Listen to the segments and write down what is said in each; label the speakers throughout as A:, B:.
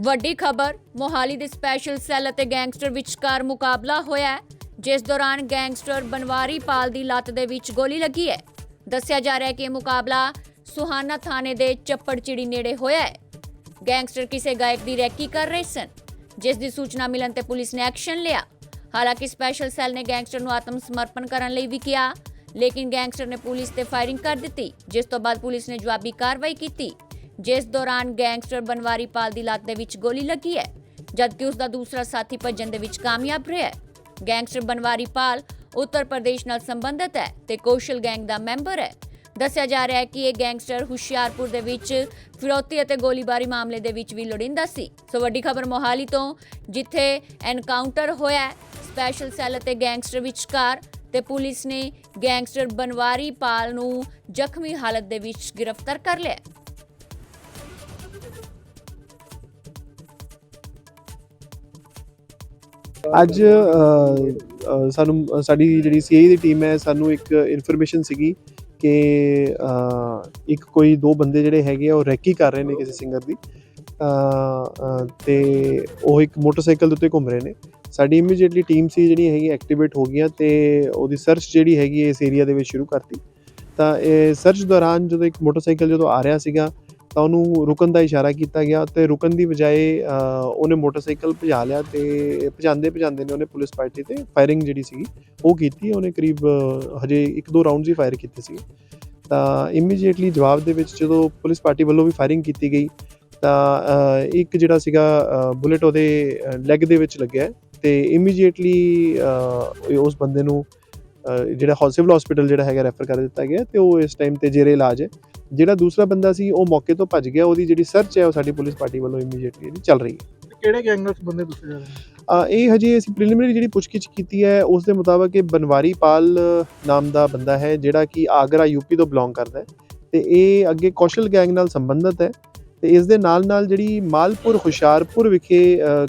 A: ਵੱਡੀ ਖਬਰ, ਮੋਹਾਲੀ ਦੇ ਸਪੈਸ਼ਲ ਸੈੱਲ ਅਤੇ ਗੈਂਗਸਟਰ ਵਿਚਕਾਰ ਮੁਕਾਬਲਾ ਹੋਇਆ ਜਿਸ ਦੌਰਾਨ ਗੈਂਗਸਟਰ ਬਨਵਾਰੀ ਪਾਲ ਦੀ ਲੱਤ ਦੇ ਵਿੱਚ ਗੋਲੀ ਲੱਗੀ ਹੈ। ਦੱਸਿਆ ਜਾ ਰਿਹਾ ਹੈ ਕਿ ਇਹ ਮੁਕਾਬਲਾ ਸੁਹਾਨਾ ਥਾਣੇ ਦੇ ਚੱਪੜਚਿੜੀ ਨੇੜੇ ਹੋਇਆ ਹੈ। ਗੈਂਗਸਟਰ ਕਿਸੇ ਗਾਇਕ ਦੀ ਰੈਕੀ ਕਰ ਰਹੇ ਸਨ, ਜਿਸ ਦੀ ਸੂਚਨਾ ਮਿਲਣ ਤੇ ਪੁਲਿਸ ਨੇ ਐਕਸ਼ਨ ਲਿਆ। ਹਾਲਾਂਕਿ ਸਪੈਸ਼ਲ ਸੈੱਲ ਨੇ ਗੈਂਗਸਟਰ ਨੂੰ ਆਤਮ ਸਮਰਪਣ ਕਰਨ ਲਈ ਵੀ ਕਿਹਾ ਲੇਕਿਨ ਗੈਂਗਸਟਰ ਨੇ ਪੁਲਿਸ ਤੇ ਫਾਇਰਿੰਗ ਕਰ ਦਿੱਤੀ, ਜਿਸ ਤੋਂ ਬਾਅਦ ਪੁਲਿਸ ਨੇ ਜਵਾਬੀ ਕਾਰਵਾਈ ਕੀਤੀ। ਜਿਸ ਦੌਰਾਨ ਗੈਂਗਸਟਰ ਬਨਵਾਰੀ ਪਾਲ ਦੀ ਲੱਤ ਦੇ ਵਿੱਚ ਗੋਲੀ ਲੱਗੀ ਹੈ, ਜਦਕਿ ਉਸ ਦਾ ਦੂਸਰਾ ਸਾਥੀ ਭੱਜਣ ਦੇ ਵਿੱਚ ਕਾਮਯਾਬ ਰਿਹਾ ਗੈਂਗਸਟਰ ਬਨਵਾਰੀ ਪਾਲ ਉੱਤਰ ਪ੍ਰਦੇਸ਼ ਨਾਲ ਸੰਬੰਧਿਤ ਹੈ ਤੇ ਕੌਸ਼ਲ ਗੈਂਗ ਦਾ ਮੈਂਬਰ ਹੈ। ਦੱਸਿਆ ਜਾ ਰਿਹਾ ਹੈ ਕਿ ਇਹ ਗੈਂਗਸਟਰ ਹੁਸ਼ਿਆਰਪੁਰ ਦੇ ਵਿੱਚ ਫਿਰੌਤੀ ਅਤੇ ਗੋਲੀਬਾਰੀ ਮਾਮਲੇ ਦੇ ਵਿੱਚ ਵੀ ਲੋੜਿੰਦਾ ਸੀ। ਸੋ ਵੱਡੀ ਖਬਰ ਮੋਹਾਲੀ ਤੋਂ, ਜਿੱਥੇ ਐਨਕਾਊਂਟਰ ਹੋਇਆ ਸਪੈਸ਼ਲ ਸੈੱਲ ਅਤੇ ਗੈਂਗਸਟਰ ਵਿਚਕਾਰ ਤੇ ਪੁਲਿਸ ਨੇ ਗੈਂਗਸਟਰ ਬਨਵਾਰੀ ਪਾਲ ਨੂੰ ਜ਼ਖਮੀ ਹਾਲਤ ਦੇ ਵਿੱਚ ਗ੍ਰਿਫਤਾਰ ਕਰ ਲਿਆ।
B: ਅੱਜ ਸਾਨੂੰ ਸਾਡੀ ਜਿਹੜੀ ਸੀਆਈ ਦੀ ਟੀਮ ਹੈ ਸਾਨੂੰ ਇੱਕ ਇਨਫੋਰਮੇਸ਼ਨ ਸੀਗੀ ਕਿ ਇੱਕ ਕੋਈ ਦੋ ਬੰਦੇ ਜਿਹੜੇ ਹੈਗੇ ਆ ਉਹ ਰੈਕੀ ਕਰ ਰਹੇ ਨੇ ਕਿਸੇ ਸਿੰਗਰ ਦੀ। ਅ, ਤੇ ਉਹ ਇੱਕ ਮੋਟਰਸਾਈਕਲ ਦੇ ਉੱਤੇ ਘੁੰਮ ਰਹੇ ਨੇ। ਸਾਡੀ ਇਮੀਡੀਏਟਲੀ ਟੀਮ ਸੀ ਜਿਹੜੀ ਹੈਗੀ ਐਕਟੀਵੇਟ ਹੋ ਗਈਆਂ ਤੇ ਉਹਦੀ ਸਰਚ ਜਿਹੜੀ ਹੈਗੀ ਇਸ ਏਰੀਆ ਦੇ ਵਿੱਚ ਸ਼ੁਰੂ ਕਰਤੀ। ਤਾਂ ਇਹ ਸਰਚ ਦੌਰਾਨ ਜਦੋਂ ਇੱਕ ਮੋਟਰਸਾਈਕਲ ਜਦੋਂ ਆ ਰਿਹਾ ਸੀਗਾ, ਤਾਂ ਉਹਨੂੰ ਰੁਕਣ ਦਾ ਇਸ਼ਾਰਾ ਕੀਤਾ ਗਿਆ ਤੇ ਰੁਕਣ ਦੀ ਬਜਾਏ ਉਹਨੇ ਮੋਟਰਸਾਈਕਲ ਭਜਾ ਲਿਆ ਤੇ ਭਜਾਉਂਦੇ ਭਜਾਉਂਦੇ ਨੇ ਉਹਨੇ ਪੁਲਿਸ ਪਾਰਟੀ ਤੇ ਫਾਇਰਿੰਗ ਜਿਹੜੀ ਸੀਗੀ, ਉਹ ਕੀਤੀ। ਉਹਨੇ ਕਰੀਬ ਹਜੇ ਇੱਕ ਦੋ ਰਾਉਂਡਸ ਹੀ ਫਾਇਰ ਕੀਤੇ ਸੀ ਤਾਂ ਇਮੀਡੀਏਟਲੀ ਜਵਾਬ ਦੇ ਵਿੱਚ ਜਦੋਂ ਪੁਲਿਸ ਪਾਰਟੀ ਵੱਲੋਂ ਵੀ ਫਾਇਰਿੰਗ ਕੀਤੀ ਗਈ, ਤਾਂ ਇੱਕ ਜਿਹੜਾ ਸੀਗਾ ਬੁਲੇਟ ਉਹਦੇ ਲੈਗ ਦੇ ਵਿੱਚ ਲੱਗਿਆ। ਤੇ ਇਮੀਡੀਏਟਲੀ ਉਸ ਬੰਦੇ ਨੂੰ ਜਿਹੜਾ ਸਿਵਲ ਹਸਪੀਟਲ ਜਿਹੜਾ ਹੈਗਾ ਰੈਫਰ ਕਰ ਦਿੱਤਾ ਗਿਆ ਤੇ ਉਹ ਇਸ ਟਾਈਮ ਤੇ ਜੇਰੇ ਇਲਾਜ ਹੈ। ਜਿਹੜਾ ਦੂਸਰਾ ਬੰਦਾ ਸੀ ਉਹ ਮੌਕੇ ਤੋਂ ਭੱਜ ਗਿਆ ਉਹਦੀ ਜਿਹੜੀ ਸਰਚ ਹੈ ਉਹ ਸਾਡੀ ਪੁਲਿਸ ਪਾਰਟੀ ਵੱਲੋਂ ਇਮੀਡੀਏਟਲੀ ਚੱਲ ਰਹੀ ਹੈ।
C: ਕਿਹੜੇ ਗੈਂਗ ਨਾਲ ਸੰਬੰਧਿਤ ਦੱਸੇ ਜਾ ਰਹੇ
B: ਇਹ ਹਜੇ ਅਸੀਂ ਪ੍ਰੀਲਿਮਿਨਰੀ ਜਿਹੜੀ ਪੁੱਛਗਿੱਛ ਕੀਤੀ ਹੈ ਉਸ ਦੇ ਮੁਤਾਬਕ ਇਹ ਬਨਵਾਰੀ ਪਾਲ ਨਾਮ ਦਾ ਬੰਦਾ ਹੈ ਜਿਹੜਾ ਕਿ ਆਗਰਾ ਯੂਪੀ ਤੋਂ ਬਿਲੋਂਗ ਕਰਦਾ ਹੈ। ਤੇ ਇਹ ਅੱਗੇ ਕੌਸ਼ਲ ਗੈਂਗ ਨਾਲ ਸੰਬੰਧਿਤ ਹੈ। ਤੇ ਇਸ ਦੇ ਨਾਲ ਨਾਲ ਜਿਹੜੀ ਮਾਲਪੁਰ ਹੁਸ਼ਿਆਰਪੁਰ ਵਿਖੇ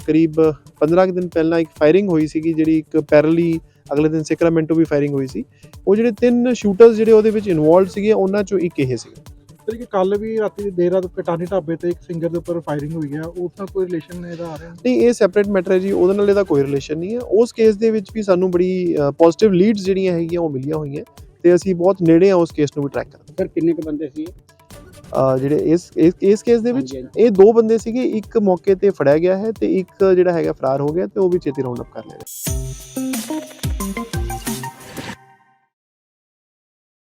B: ਕਰੀਬ 15 ਕੁ ਦਿਨ ਪਹਿਲਾਂ ਇੱਕ ਫਾਇਰਿੰਗ ਹੋਈ ਸੀਗੀ ਜਿਹੜੀ ਇੱਕ ਪੈਰਲੀ ਅਗਲੇ ਦਿਨ ਸੈਕਰਾਮੈਂਟੋ ਵੀ ਫਾਇਰਿੰਗ ਹੋਈ ਸੀ। ਉਹ ਜਿਹੜੇ ਤਿੰਨ ਸ਼ੂਟਰਸ ਜਿਹੜੇ ਉਹਦੇ ਵਿੱਚ ਇਨਵੋਲਡ ਸੀਗੇ ਉਹਨਾਂ ਚੋਂ ਇੱਕ ਇਹ ਸੀਗਾ।
C: ਫਿਰ ਕਿ ਕੱਲ ਵੀ ਰਾਤੀ ਦੇਰ ਰਾਤ ਕਟਾਨੀ ਢਾਬੇ ਤੇ ਇੱਕ ਸਿੰਗਰ ਦੇ ਉੱਪਰ ਫਾਇਰਿੰਗ ਹੋਈ ਹੈ ਉਸ ਨਾਲ ਕੋਈ ਰਿਲੇਸ਼ਨ ਇਹਦਾ ਆ ਰਿਹਾ?
B: ਨਹੀਂ ਇਹ ਸੈਪਰੇਟ ਮੈਟਰ ਹੈ ਜੀ ਉਹਦੇ ਨਾਲ ਇਹਦਾ ਕੋਈ ਰਿਲੇਸ਼ਨ ਨਹੀਂ ਹੈ। ਉਸ ਕੇਸ ਦੇ ਵਿੱਚ ਵੀ ਸਾਨੂੰ ਬੜੀ ਪੋਜ਼ਿਟਿਵ ਲੀਡਸ ਜਿਹੜੀਆਂ ਹੈਗੀਆਂ ਉਹ ਮਿਲੀਆਂ ਹੋਈਆਂ। ਤੇ ਅਸੀਂ ਬਹੁਤ ਨੇੜੇ ਆ ਉਸ ਕੇਸ ਨੂੰ ਵੀ ਟਰੈਕ ਕਰਨ
D: ਸਰ ਕਿੰਨੇ ਕੁ ਬੰਦੇ ਸੀ
B: ਜਿਹੜੇ ਇਸ ਇਸ ਕੇਸ ਦੇ ਵਿੱਚ ਇਹ ਦੋ ਬੰਦੇ ਸੀਗੇ ਇੱਕ ਮੌਕੇ ਤੇ ਫੜਿਆ ਗਿਆ ਹੈ ਤੇ ਇੱਕ ਜਿਹੜਾ ਹੈਗਾ ਫਰਾਰ ਹੋ ਗਿਆ ਤੇ ਉਹ ਵੀ ਛੇਤੀ ਰਾਉਂਡ ਅਪ ਕਰ ਲਿਆ ਗਿਆ।